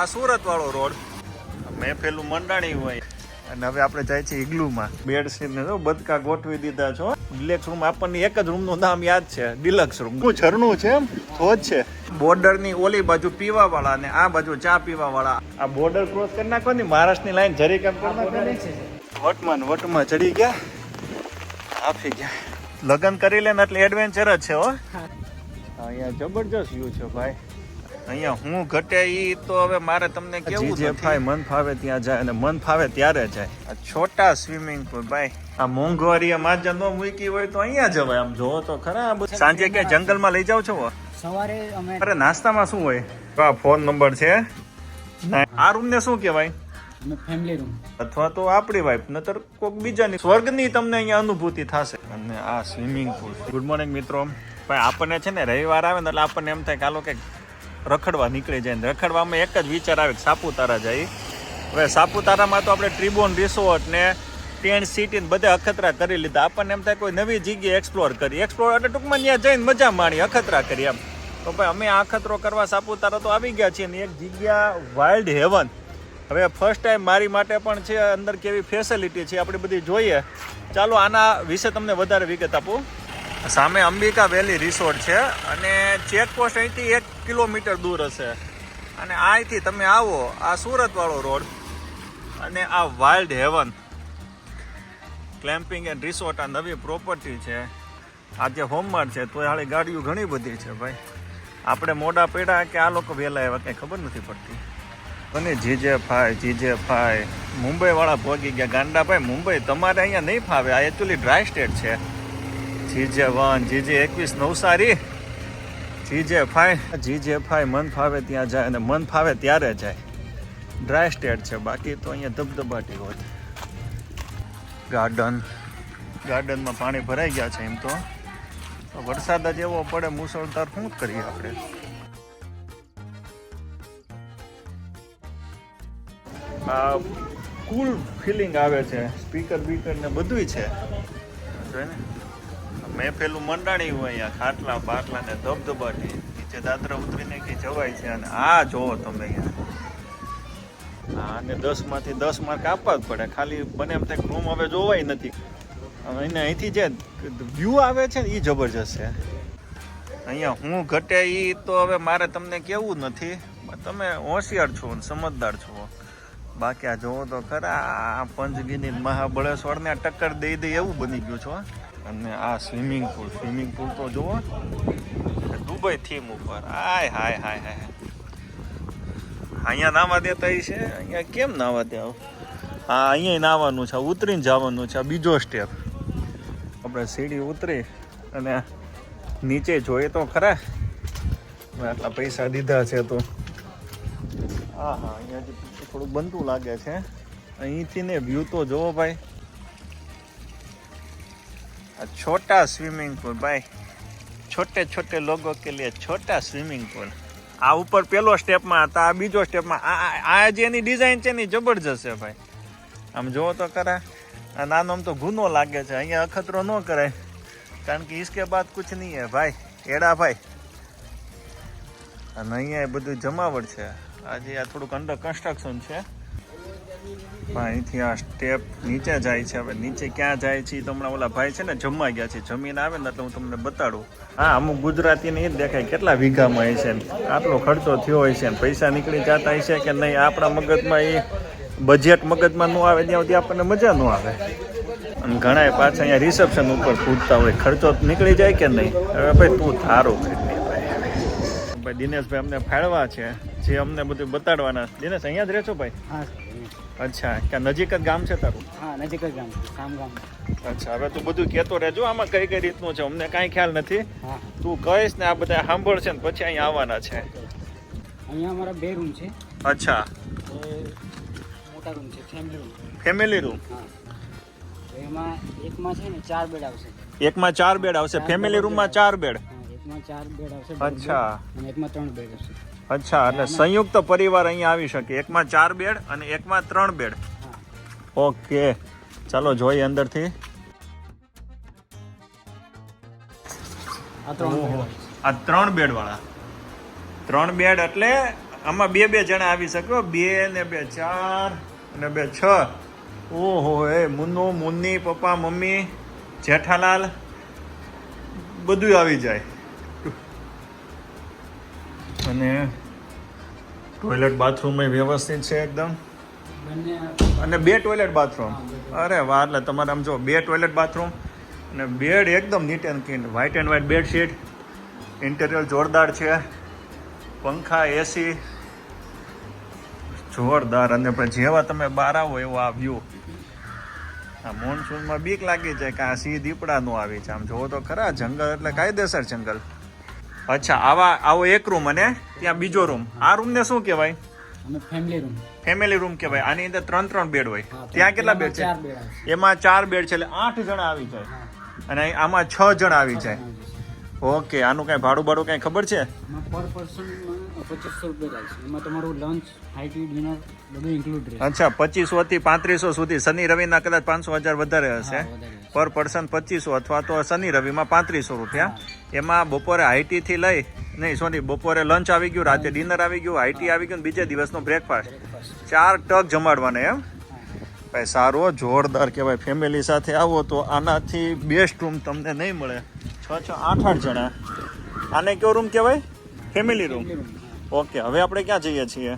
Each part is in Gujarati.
આ સુરત વાળો રોડ. મેં પેલું મંડાણી હોય. અને હવે આપણે જાય છે ઇગ્લુમાં બેડશીટ ને જો બદકા ગોઠવી દીધા છો. ડિલેક્સ રૂમ આપણને એક જ રૂમનું નામ યાદ છે. ડિલક્સ રૂમ શું ઝરણું છે એમ? ધોધ છે. બોર્ડરની ઓલી બાજુ પીવા વાળા ને આ બાજુ ચા પીવા વાળા આ બોર્ડર ક્રોસ કરી નાખો ને મહારાષ્ટ્રની લાઈન જરી કામ કરી નાખો વટમાં વટમાં ચડી ગયા. આપી ગયા. લગ્ન કરી લે ને એટલે એડવેન્ચર જ છે હો. અહીંયા જબરજસ્ત વ્યૂ છે ભાઈ. અહીંયા હું ઘટે ઈ તો હવે મારે તમને કેવું જે ફાય મન ફાવે ત્યાં જાય અને મન ફાવે ત્યારે જાય. આ છોટા સ્વિમિંગ પુલ ભાઈ. આ મોંઘવારી માજા નો મૂકી હોય તો અહીંયા જવાય. આમ જોવો તો ખરા સાંજે બધું. સાંજે ક્યાં જંગલમાં લઈ જાવ છો? સવારે અમે અરે નાસ્તામાં શું હોય? તો આ ફોન નંબર છે. ના, આ રૂમ ને શું કહેવાય? ફેમિલી રૂમ અથવા તો આપણી વાઈફ નતર કોક બીજાની. સ્વર્ગની તમને અહીંયા અનુભૂતિ થશે. અને આ સ્વિમિંગ પુલ ગુડ મોર્નિંગ મિત્રો. ભાઈ આપણને છે ને રવિવાર આવે ને એટલે આપણને એમ થાય કે આલો કે રખડવા નીકળી જાય રખડવામાં એક જ વિચાર આવે કે સાપુતારા જાય. હવે સાપુતારામાં તો આપણે ટ્રિબોન રિસોર્ટ ને ટેન્ટ સિટી ને બધે અખતરા કરી લીધા. આપણને એમ થાય કોઈ નવી જગ્યાએ એક્સપ્લોર કરી. એક્સપ્લોર એટલે ટૂંકમાં ત્યાં જઈને મજા માણી, અખતરા કરી એમ. તો ભાઈ અમે આ અખતરો કરવા સાપુતારા તો આવી ગયા છીએ ને એક જગ્યા વાઇલ્ડ હેવન હવે ફર્સ્ટ ટાઈમ મારી માટે પણ છે, અંદર કેવી ફેસિલિટી છે, આપણે બધી જોઈએ. ચાલો આના વિશે તમને વધારે વિગત આપું. સામે અંબિકા વેલી રિસોર્ટ છે અને ચેકપોસ્ટ અહીંથી એક કિલોમીટર દૂર હશે. અને અહીંથી તમે આવો, આ સુરતવાળો રોડ અને આ wild haven glamping and resort આ નવી પ્રોપર્ટી છે. આજે હોમવાર છે તો હાળી ગાડીઓ ઘણી બધી છે ભાઈ. આપણે મોડા પડ્યા કે આ લોકો વહેલા એવા કંઈ ખબર નથી પડતી. અને જીજે ફાય જીજે ફાય, મુંબઈવાળા ભોગી ગયા ગાંડા. ભાઈ, મુંબઈ તમારે અહીંયા નહીં ફાવે. આ એકચ્યુઅલી ડ્રાય સ્ટેટ છે. જીજે વન જીજે એકવીસ Navsari. GJ five GJ five મન ફાવે ત્યાં જાય અને મન ફાવે ત્યારે જાય. ડ્રાય સ્ટેટ છે, બાકી તો અહીંયા ધબધબાટી હોય. ગાર્ડન ગાર્ડનમાં પાણી ભરાઈ ગયા છે એમ તો. વરસાદ જ એવો પડે, મુસળધાર શું કરીએ આપણે? આ કુલ ફિલિંગ આવે છે સ્પીકર બીકર ને બધુંય છે. જોઈ ને મેં પેલું મંડાણી હોય અહીંયા, ખાટલા, બાટલા ને ધબધબાટી. નીચે દાદરા ઉતરીને કે જવાય છે અને આ જોવો તમે અહીંયા. હા અને દસ માર્ક આપવા જ પડે. ખાલી બને એમ થાય રૂમ હવે જોવાય નથી. એને અહીંથી જે વ્યૂ આવે છે ને એ જબરજસ્ત છે. અહીંયા હું ઘટે એ તો હવે મારે તમને કેવું નથી. તમે હોશિયાર છો ને, સમજદાર છો. બાકી આ જોવો તો ખરા, આ પંચગીની મહાબળેશ્વરને ટક્કર દઈ દઈ એવું બની ગયું છો અને આ સ્વિમિંગ પુલ સ્વિમિંગ પુલ તો જુઓ. દુબઈ થીમ ઉપર. હાય હાય હાય હાય. અહીંયા નાવા દેતા છે. અહીંયા કેમ નાવા દે હા, અહીંયા નાવાનું છે. ઉતરીને જવાનું છે. બીજો સ્ટેપ આપણે સીડી ઉતરી અને નીચે જોઈએ તો ખરા. આટલા પૈસા દીધા છે તો. હા હા અહીંયા થોડુંક બનતું લાગે છે. અહીંથી ને વ્યૂ તો જોવો ભાઈ. આ છોટા સ્વિમિંગ પુલ ભાઈ છોટે છોટે લોગો કે લીએ છોટા સ્વિમિંગ પુલ આ ઉપર પેલો સ્ટેપમાં હતા આ બીજો સ્ટેપમાં આ આ- આ જે એની ડિઝાઇન છે ને ઈ જબરજસ્ત છે ભાઈ આમ જોવો તો ખરા આ નાનો આમ તો ગુનો લાગે છે અહીંયા અખતરો ન કરાય કારણ કે इसके बाद कुछ नहीं है ભાઈ એડા ભાઈ અને અહીંયા એ બધું જમાવટ છે આજે આ થોડુંક અંડર કન્સ્ટ્રક્શન છે પણ અહીંથી આ સ્ટેપ નીચે જાય છે. હવે નીચે ક્યાં જાય છે તો હમણાં ઓલા ભાઈ છે ને જમવા ગયા છે. જમીન આવે ને એટલે હું તમને બતાડું. હા, અમુક ગુજરાતીને એ દેખાય કેટલા વીઘામાં હોય છે આટલો ખર્ચો થયો હોય છે પૈસા નીકળી જતા છે કે નહીં, આપણા મગજમાં એ બજેટ મગજમાં ન આવે ત્યાં સુધી આપણને મજા ન આવે. અને ઘણા પાછા અહીંયા રિસેપ્શન ઉપર પૂછતા હોય, ખર્ચો નીકળી જાય કે નહીં? હવે ભાઈ, તું થારો ભાઈ, દિનેશભાઈ અમને ફાળવા છે. જે અમને બધું બતાડવાના. દિનેશ, અહીંયા જ રહેશો ભાઈ? હા અચ્છા ક્યાં નજીક જ ગામ છે તારું? હા નજીક જ ગામ છે ગામ. અચ્છા હવે તું બધું કહેતો રહેજો આમાં કઈ કઈ રીતનું છે અમને કાંઈ ખ્યાલ નથી. તું કહીશ ને આ બધા સાંભળશે ને પછી અહીંયા આવવાના છે. અહીંયા અમારા બે રૂમ છે. અચ્છા. મોટા રૂમ છે ફેમિલી રૂમ ફેમિલી રૂમ એમાં એકમાં છે ને ચાર બેડ આવશે. એકમાં ચાર બેડ આવશે ફેમિલી રૂમમાં ચાર બેડ એકમાં ચાર બેડ આવશે અચ્છા. અને એકમાં ત્રણ બેડ આવશે. અચ્છા એટલે સંયુક્ત પરિવાર અહીંયા આવી શકે. એકમાં ચાર બેડ અને એકમાં ત્રણ બેડ. ઓકે. ચાલો જોઈએ અંદરથી. આ ત્રણ bed આ ત્રણ બેડ વાળા. ત્રણ બેડ એટલે આમાં બે બે જણા આવી શકો. બે ને બે ચાર અને બે છ. ઓહો એ મુન્નુ મુન્ની પપ્પા મમ્મી જેઠાલાલ બધું આવી જાય. અને ટોયલેટ બાથરૂમ વ્યવસ્થિત છે એકદમ? અને બે ટોયલેટ બાથરૂમ અરે વાહ એટલે તમારે આમ જો બે ટોયલેટ બાથરૂમ અને બેડ એકદમ neat and clean white and white bedsheet interior જોરદાર છે. પંખા એસી જોરદાર. અને જેવા તમે બહાર આવો એવો આ વ્યૂ આ મોનસૂનમાં બીક લાગી જાય કે આ સિંહ દીપડાનું આવી છે. આમ જોવો તો ખરા જંગલ એટલે કાયદેસર જંગલ. અચ્છા આવા આવો એક રૂમ અને ત્યાં બીજો રૂમ આ રૂમને શું કહેવાય? ફેમિલી રૂમ ફેમિલી રૂમ કહેવાય. આની અંદર ત્રણ ત્રણ બેડ હોય. ત્યાં કેટલા બેડ છે? એમાં ચાર બેડ છે એટલે આઠ જણા આવી જાય. અને આમાં છ જણા આવી જાય. ઓકે આનું કઈ ભાડું ભાડું કઈ ખબર છે? પર પર્સન પચીસો રૂપિયા થાય છે. એમાં તમારું લંચ હાઈટી ડિનર બધું ઇન્ક્લુડ રહે અચ્છા પચીસો થી પાંત્રીસો સુધી. શનિ રવિના કદાચ પાંચસો હજાર વધારે હશે. વધારે હશે. પર પર્સન પચીસો અથવા તો શનિ રવિમાં પાંત્રીસો રૂપિયા. એમાં બપોરે આઈટીથી લઈ, નહીં સોરી બપોરે લંચ આવી ગયું, રાતે ડિનર આવી ગયું, આઈટી આવી ગયું બીજા દિવસનો બ્રેકફાસ્ટ ચાર ટક જમાડવાના એમ. ભાઈ, સારો, જોરદાર કહેવાય. ફેમિલી સાથે આવો તો આનાથી બેસ્ટ રૂમ તમને નહીં મળે. છ છ, આઠ આઠ જણા. આને કયો રૂમ કહેવાય? ફેમિલી રૂમ ઓકે હવે આપણે ક્યાં જઈએ છીએ?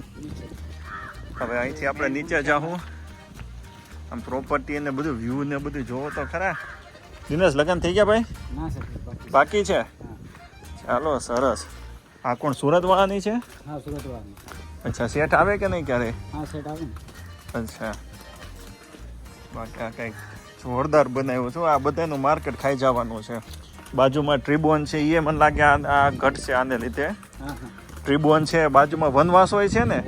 હવે અહીંથી આપણે નીચે જાઉં આમ પ્રોપર્ટી ને બધું વ્યૂ ને બધું જોવો તો ખરા. દિનેશ લગ્ન થઈ ગયા ભાઈ? બાકી છે. ચાલો સરસ. આ કોણ સુરત વાળાની છે અચ્છા શેઠ આવે કે નહીં ક્યારે? અચ્છા. બાકી આ કંઈક જોરદાર બનાવ્યું છું. આ બધાનું માર્કેટ ખાઈ જવાનું છે. બાજુમાં ટ્રીબોન છે એ મને લાગે આ ઘટ છે આને લીધે. ટ્રીબોન છે બાજુમાં વનવાસ હોય છે ને?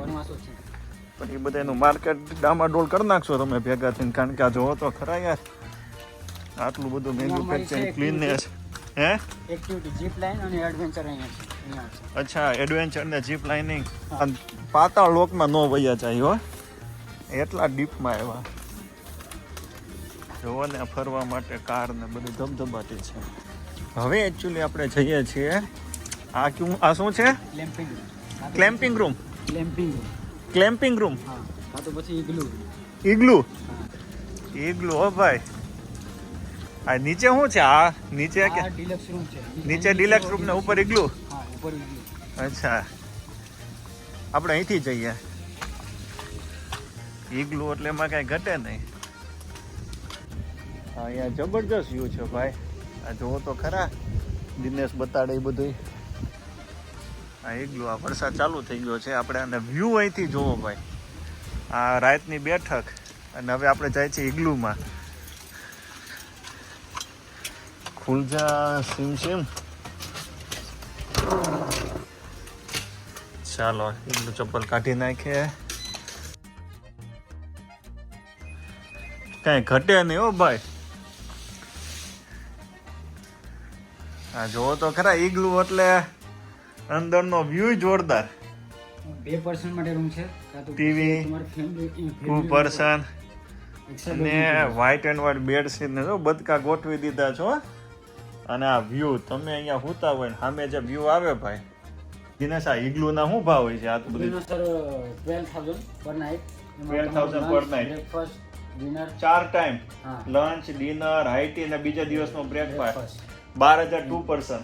પણ એ બધાનું માર્કેટ ડામાડોળ કરી નાખશો તમે ભેગા થઈને. કારણ કે આ જોવો તો ખરા યાર. આટલું બધું મેન્યુફેક્ચરિંગ ક્લીનનેસ હે? એક્ટિવિટી જીપ લાઇન અને એડવેન્ચર અહીંયા છે. અચ્છા એડવેન્ચર ને જીપ લાઇનિંગ અને પાતાળ લોકમાં નો વયા જાય હો. એટલા ડીપમાં આવ્યા. જોવો ને ફરવા માટે કાર ને બધું ધબધબાટી છે. હવે એકચ્યુઅલી આપણે જઈએ છીએ આ ક્યું આ શું છે? Glamping glamping room glamping glamping room હા તો પછી ઇગ્લુ ઈગલું હા. ઈગલું હો ભાઈ. આ નીચે શું છે? આ નીચે કે ડિલક્સ રૂમ છે. નીચે ડિલક્સ રૂમ ને ઉપર ઇગ્લુ હા ઉપર ઇગ્લુ અચ્છા. આપણે અહીંથી જઈએ. ઇગ્લુ એટલે એમાં કાંઈ ઘટે નહીં. અહીંયા જબરજસ્ત વ્યૂ છે ભાઈ. આ જુઓ તો ખરા. દિનેશ બતાડે એ બધું આ ઈગલું આ વરસાદ ચાલુ થઈ ગયો છે. આપણે અને વ્યૂ અહીંથી જોવો ભાઈ. આ રાતની બેઠક. અને હવે આપણે જાય છે ઈગલુમાં. ખુલજા સીમ સીમ ચાલો ઈગલું ચપ્પલ કાઢી નાખીએ. કઈ ઘટે નહીં હો ભાઈ. આ જોવો તો ખરા ઈગલું એટલે અંદરનો વ્યૂ જોરદાર. બે પર્સન માટે રૂમ છે. ફેમિલી ટુ પર્સન ને white and white bed sheet ને જો બદકા ગોઠવી દીધા છો અને આ વ્યૂ તમે અહીંયા હોતા હોય ને સામે જે વ્યૂ આવે ભાઈ દિનેશ આ ઇગ્લુ ના શું ભાવ હોય છે? આ તો બધું sir twelve thousand per night 12,000 per night. Breakfast dinner ચાર time lunch dinner high tea અને બીજા દિવસનો બ્રેકફાસ્ટ બાર હજાર ટુ પર્સન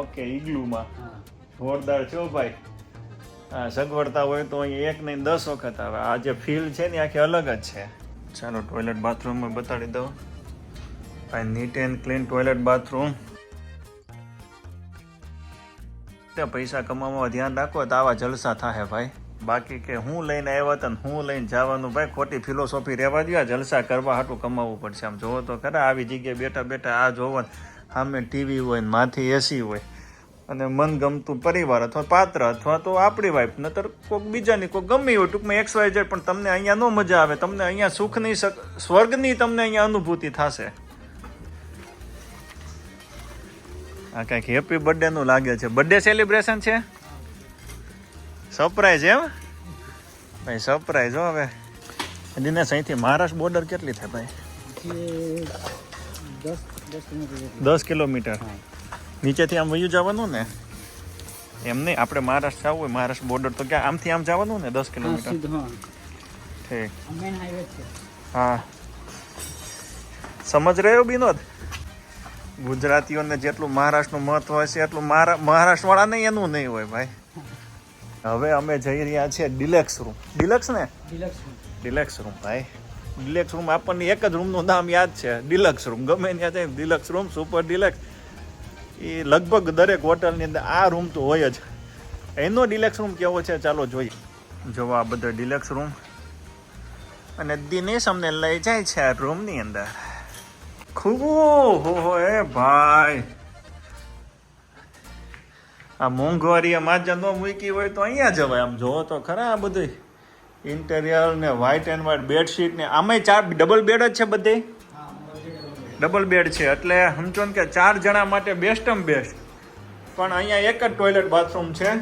ઓકે ઈગલુમાં. હા. જોરદાર છે ભાઈ. હા સગવડતા હોય તો અહીં એક નહીં દસ વખત આવે. આ જે ફીલ છે ને આખી અલગ જ છે. ચાલો ટોયલેટ બાથરૂમમાં બતાડી દઉં. Neat and clean toilet bathroom તે પૈસા કમાવામાં ધ્યાન રાખો, તો આવા જલસા થાય ભાઈ. બાકી કે હું લઈને આવ્યા હતા હું લઈને જવાનું ભાઈ, ખોટી ફિલોસોફી રહેવા દો જલસા કરવા હાટું કમાવવું પડશે આમ. જોવો તો ખરા, આવી જગ્યાએ બેઠા બેઠા આ જોવો સામે ટીવી હોય ને માથે એસી હોય, અને મનગમતું પરિવાર અથવા પાત્ર અથવા તો આપણી વાઈફ નતર કોઈક બીજાની કોઈ ગમી હોય, ટૂંકમાં એક્સ વાય પણ તમને અહીંયા ન મજા આવે, તમને અહીંયા સુખની, સ્વર્ગની તમને અહીંયા અનુભૂતિ થશે. આ કંઈક હેપી બર્થડે નું લાગે છે. બર્થડે સેલિબ્રેશન છે? સરપ્રાઈઝ એમ? ભાઈ સરપ્રાઈઝ હો હવે. દિનેશ અહીંથી મહારાષ્ટ્ર બોર્ડર કેટલી થાય ભાઈ? દસ કિલોમીટર. નીચેથી આમ વયું જવાનું ને? એમ નહીં આપણે મહારાષ્ટ્ર જવું હોય મહારાષ્ટ્ર બોર્ડર તો ક્યાં આમથી આમ જવાનું ને દસ કિલોમીટર? ઠીક. હા. સમજ રહ્યો વિનોદ? ગુજરાતીઓને જેટલું મહારાષ્ટ્રનું મહત્વ હશે એટલું મહારા મહારાષ્ટ્રવાળાને એનું નહીં હોય ભાઈ. હવે અમે જઈ રહ્યા છીએ ડિલેક્સ રૂમ. ડિલેક્સ ને? ડિલક્સ ડિલેક્સ રૂમ ભાઈ. ડિલેક્સ રૂમ આપણને એક જ રૂમનું નામ યાદ છે. Deluxe room. ગમે ત્યાં જાય ડિલક્સ રૂમ સુપર ડિલક્સ. એ લગભગ દરેક હોટલની અંદર આ રૂમ તો હોય જ. એનો ડિલેક્સ રૂમ કેવો છે ચાલો જોઈએ. જો આ બધો ડિલેક્સ રૂમ. અને દિનેશ અમને લઈ જાય છે આ રૂમની અંદર. ખૂબ હો એ ભાઈ આ મોંઘવારી માજા ન મૂકી હોય તો અહીંયા જવાય આમ જોવો તો ખરા આ બધું ઇન્ટેરિયર ને વ્હાઇટ એન્ડ વ્હાઇટ બેડશીટ ને આમાંય ચાર ડબલ બેડ જ છે બધે ડબલ બેડ છે એટલે સમજો ને કે ચાર જણા માટે બેસ્ટમ બેસ્ટ પણ અહીંયા એક જ ટોયલેટ બાથરૂમ છે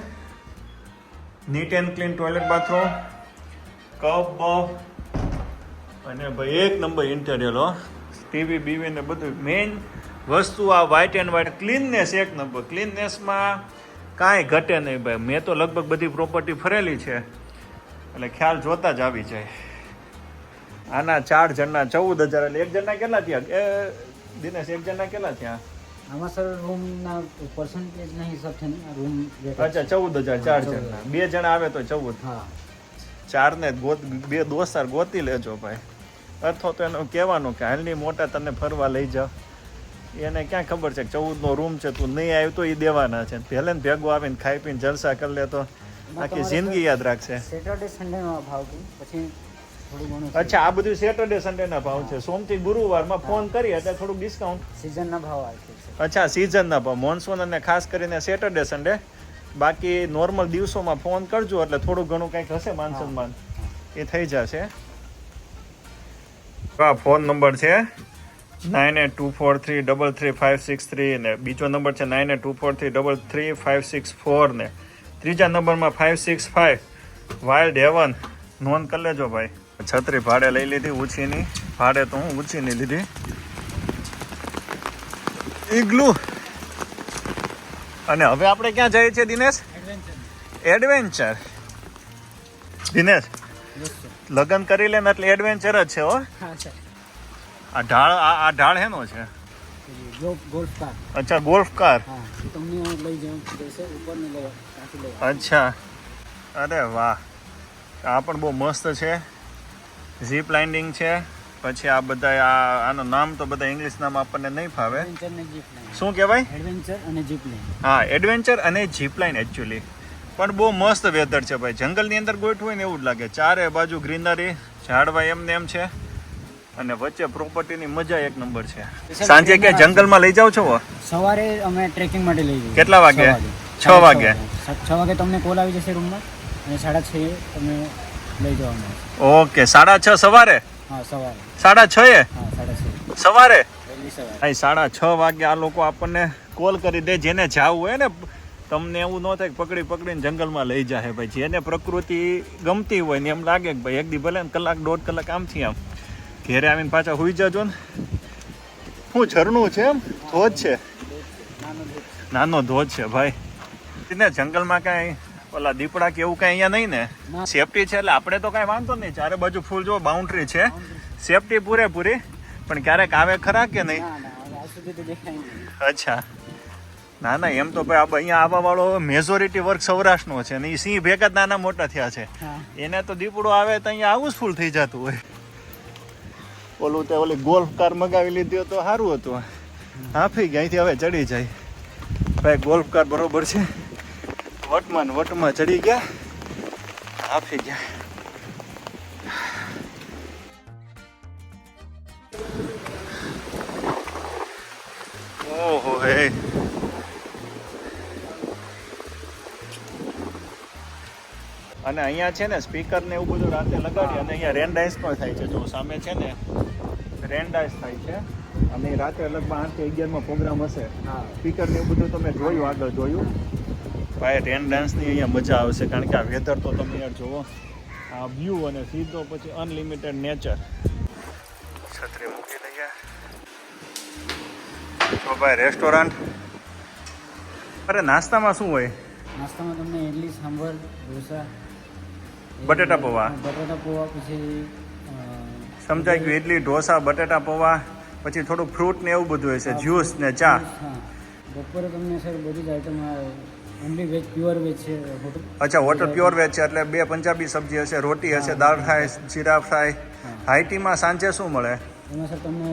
neat and clean toilet bathroom cupboard અને ભાઈ એક નંબર ઇન્ટેરિયર હો ટીવી બીવી ને બધું મેઇન વસ્તુ આ વ્હાઇટ એન્ડ વ્હાઇટ ક્લીનનેસ એક નંબર ક્લીનનેસમાં કાંઈ ઘટે નહીં ભાઈ. મેં તો લગભગ બધી પ્રોપર્ટી ફરેલી છે. એટલે ખ્યાલ જોતા જ આવી જાય. આના ચાર જણના ચૌદ હજાર એટલે એક જણના કેટલા થયા? એ દિનેશ એક જણના કેટલા થયા? આમાં સર રૂમના પર્સન્ટેજના નહીં આ રૂમ અચ્છા ચૌદ હજાર ચાર જણના. બે જણા આવે તો ચૌદ. હા. ચારને ગોત બે દોસ્તાર ગોતી લેજો ભાઈ. અથવા તો એનું કહેવાનું કે હાલની મોટા તને ફરવા લઈ જાઓ એને ક્યાં ખબર છે કે ચૌદનો રૂમ છે તું નહીં આવ્યો તો એ દેવાના છે. પહેલે ને ભેગો આવીને ખાઈ પીને જલસા કરી લે તો આખી જિંદગી યાદ રાખશે. સેટરડે સન્ડેનો ભાવ પછી અચ્છા આ બધું સેટરડે સન્ડેના ભાવ છે. સોમથી ગુરુવારમાં ફોન કરી એટલે થોડુંક ડિસ્કાઉન્ટ સિઝનના ભાવ આવે અચ્છા સિઝનના ભાવ. મોન્સૂન અને ખાસ કરીને સેટરડે સન્ડે બાકી નોર્મલ દિવસોમાં ફોન કરજો એટલે થોડું ઘણું કંઈક હશે માન સન્માન. એ થઈ જશે. આ ફોન નંબર છે nine eight two four three double three five six three ને બીજો નંબર છે nine eight two four three double three five six four ને ત્રીજા નંબરમાં five six five. Wild haven નોંધ કરી લેજો ભાઈ. છત્રી ભાડે લઈ લીધી ઊંચીની ભાડે તો હું ઊંચીની લીધી. ઇગ્લુ અને હવે આપણે ક્યાં જઈએ છીએ દિનેશ? એડવેન્ચર દિનેશ લગ્ન કરી લે ને એટલે એડવેન્ચર જ છે હો. આ ઢાળ આ ઢાળ હેનો છે? ગોલ્ફ કાર અચ્છા ગોલ્ફ કાર તમને લઈ જવું દેશે ઉપર ને લઈ અચ્છા. અરે વાહ. આ પણ બહુ મસ્ત છે. ઝીપ લાઇન્ડિંગ છે. પછી આ બધા આ આનું નામ તો બધા ઇંગ્લિશ નામ આપણને નહીં ફાવે. શું કહેવાય? એડવેન્ચર અને જીપ લાઇન હા એડવેન્ચર અને જીપ લાઇન એકચ્યુઅલી પણ બહુ મસ્ત વેધર છે ભાઈ. જંગલની અંદર ગોઠવું ને એવું જ લાગે. ચારે બાજુ ગ્રીનરી ઝાડવા એમને એમ છે. અને વચ્ચે પ્રોપર્ટીની મજા એક નંબર છે. સાંજે કે જંગલમાં લઈ જાવ છો સવારે અમે ટ્રેકિંગ માટે લઈ જઈએ. કેટલા વાગે? છ વાગે? છ વાગે. તમને કોલ આવી જશે રૂમમાં અને સાડા છ તમે લઈ જવાનું. ઓકે સાડા છ સવારે? હા સવારે. સાડા છ એ? સવારે? સાડા છ વાગે આ લોકો આપણને કોલ કરી દે. જેને જાવું હોય ને તમને એવું ન થાય કે પકડી પકડીને જંગલમાં લઈ જાય ભાઈ જેને પ્રકૃતિ ગમતી હોય ને એમ લાગે કે ભાઈ એક દી ભલે કલાક દોઢ કલાક આમથી આમ. ઘેરે આવીને પાછા હોઈ જજો ને. શું ઝરણું છે એમ? ધોધ છે? નાનો ધોધ છે ભાઈ. ને જંગલમાં કાંઈ ઓલા દીપડા કે એવું કાંઈ અહીંયા નહીં ને? સેફટી છે એટલે આપણે તો કાંઈ વાંધો નહીં. ચારે બાજુ ફૂલ જો બાઉન્ડ્રી છે. સેફટી પૂરેપૂરી. પણ ક્યારેક આવે ખરા કે નહીં. અચ્છા. ના ના એમ તો ભાઈ અહીંયા આવવા વાળો મેજોરિટી વર્ક સૌરાષ્ટ્રનો છે અને એ સિંહ ભેગા જ નાના મોટા થયા છે. એને તો દીપડો આવે તો અહીંયા આવું જ ફૂલ થઈ જતું હોય. ઓલું તે ઓલી ગોલ્ફ કાર મગાવી લીધી તો સારું હતું. હાફી ગયા અહીંથી હવે ચડી જાય. ભાઈ ગોલ્ફ કાર બરોબર છે. વટમાં ને વટમાં ચડી ગયા. હાફી ગયા. અને અહીંયા છે ને સ્પીકર ને એવું બધું રાતે લગાડી અને અહીંયા રેન ડાઇસ પણ થાય છે. જો સામે છે ને રેન ડાઇસ થાય છે. અને રાતે લગભગ આઠ કે અગિયારમાં પ્રોગ્રામ હશે. સ્પીકર ને એવું બધું તમે જોયું આગળ જોયું? ભાઈ રેન ડાન્સની અહીંયા મજા આવશે કારણ કે આ વેધર તો તમે યાર જુઓ. આ વ્યૂ અને સીધો પછી અનલિમિટેડ નેચર છત્રી મૂકી દઈએ. તો ભાઈ રેસ્ટોરન્ટ અરે નાસ્તામાં શું હોય? નાસ્તામાં તમને ઇડલી સાંભર ઢોસા બટેટા પૌવા. બટેટા પૌવા પછી સમજાય ગયું ઇડલી ઢોસા બટેટા પૌવા પછી થોડું ફ્રૂટ ને એવું બધું હશે જ્યુસ ને ચા. બપોરે તમને સર બધી જ item only veg pure veg છે હોટલ. અચ્છા હોટલ પ્યોર વેજ છે એટલે બે પંજાબી સબ્જી હશે રોટી હશે દાળ ફ્રાય જીરા ફ્રાય. હાઈટીમાં સાંજે શું મળે? એમાં સર તમને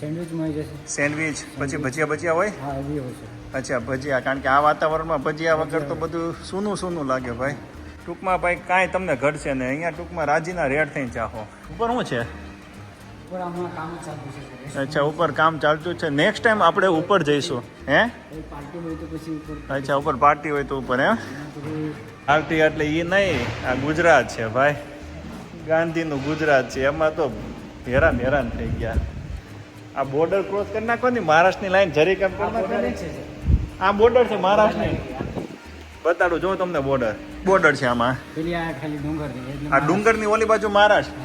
સેન્ડવિચ મળી જશે. સેન્ડવિચ પછી ભજીયા ભજીયા હોય? હા એવી હોય અચ્છા ભજીયા કારણ કે આ વાતાવરણમાં ભજીયા વગર તો બધું સૂનું સૂનું લાગે ભાઈ. ટૂંકમાં ભાઈ કાંઈ તમને ઘટશે નહીં. અહીંયા ટૂંકમાં રાજીના રેડ થઈને ચાહો. ઉપર શું છે? અચ્છા ઉપર કામ ચાલતું છે. નેક્સ્ટ ટાઈમ આપણે ઉપર જઈશું. હે? અચ્છા ઉપર પાર્ટી હોય તો ઉપર હે પાર્ટી એટલે એ નહીં. આ ગુજરાત છે ભાઈ. ગાંધીનું ગુજરાત છે. એમાં તો હેરાન હેરાન થઈ ગયા. આ બોર્ડર ક્રોસ કરી નાખો ને મહારાષ્ટ્રની લાઈન જરી કેમ કરી નાખો આ બોર્ડર છે મહારાષ્ટ્રની. બતાડું જો તમને બોર્ડર બોર્ડર છે આમાં. આ ડુંગરની ઓલી બાજુ મહારાષ્ટ્ર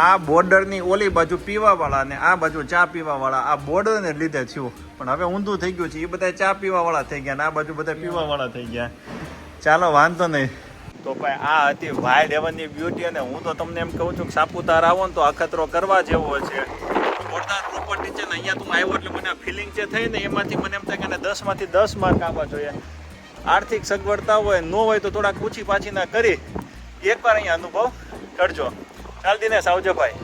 આ બોર્ડરની ઓલી બાજુ પીવાવાળા ને આ બાજુ ચા પીવાવાળા આ બોર્ડરને લીધે થયું. પણ હવે ઊંધું થઈ ગયું છે એ બધા ચા પીવાવાળા થઈ ગયા ને આ બાજુ બધા પીવાવાળા થઈ ગયા. ચાલો વાંધો નહીં. તો ભાઈ આ હતી વાઇલ્ડ હેવનની બ્યુટી અને હું તો તમને એમ કહું છું કે સાપુતારા આવો ને તો અખતરો કરવા જેવો છે. જોરદાર પ્રોપર્ટી છે ને અહીંયા તું આવ્યો એટલે મને ફિલિંગ જે થઈ ને એમાંથી મને એમ થાય કે દસ દસમાંથી દસ માર્ક આવવા જોઈએ. આર્થિક સગવડતા હોય, ન હોય તો થોડાક પૂછી પાછી ના કરી. એકવાર અહીંયા અનુભવ કરજો. ચાલ દિનેશ, આવજો ભાઈ.